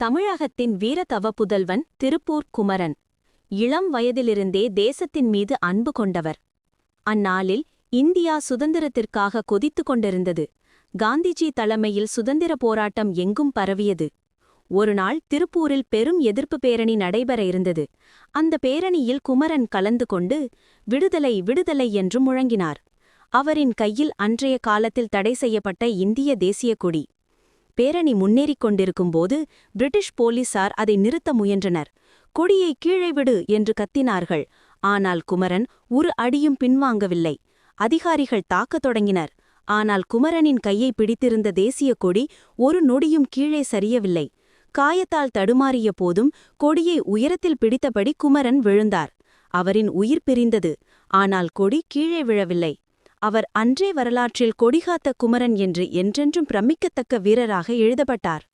தமிழகத்தின் வீரதவ புதல்வன் திருப்பூர் குமரன். இளம் வயதிலிருந்தே தேசத்தின் மீது அன்பு கொண்டவர். அந்நாளில் இந்தியா சுதந்திரத்திற்காக கொதித்துக் கொண்டிருந்தது. காந்திஜி தலைமையில் சுதந்திர போராட்டம் எங்கும் பரவியது. ஒருநாள் திருப்பூரில் பெரும் எதிர்ப்பு பேரணி நடைபெற இருந்தது. அந்த பேரணியில் குமரன் கலந்து கொண்டு விடுதலை விடுதலை என்று முழங்கினார். அவரின் கையில் அன்றைய காலத்தில் தடை செய்யப்பட்ட இந்திய தேசிய கொடி. பேரணி முன்னேறிக் கொண்டிருக்கும்போது பிரிட்டிஷ் போலீசார் அதை நிறுத்த முயன்றனர். கொடியை கீழே விடு என்று கத்தினார்கள். ஆனால் குமரன் ஒரு அடியும் பின்வாங்கவில்லை. அதிகாரிகள் தாக்கத் தொடங்கினர். ஆனால் குமரனின் கையை பிடித்திருந்த தேசிய கொடி ஒரு நொடியும் கீழே சரியவில்லை. காயத்தால் தடுமாறிய போதும் கொடியை உயரத்தில் பிடித்தபடி குமரன் விழுந்தார். அவரின் உயிர் பிரிந்தது. ஆனால் கொடி கீழே விழவில்லை. அவர் அன்றே வரலாற்றில் கொடிகாத்த குமரன் என்று என்றென்றும் பிரமிக்கத்தக்க வீரராக எழுதப்பட்டார்.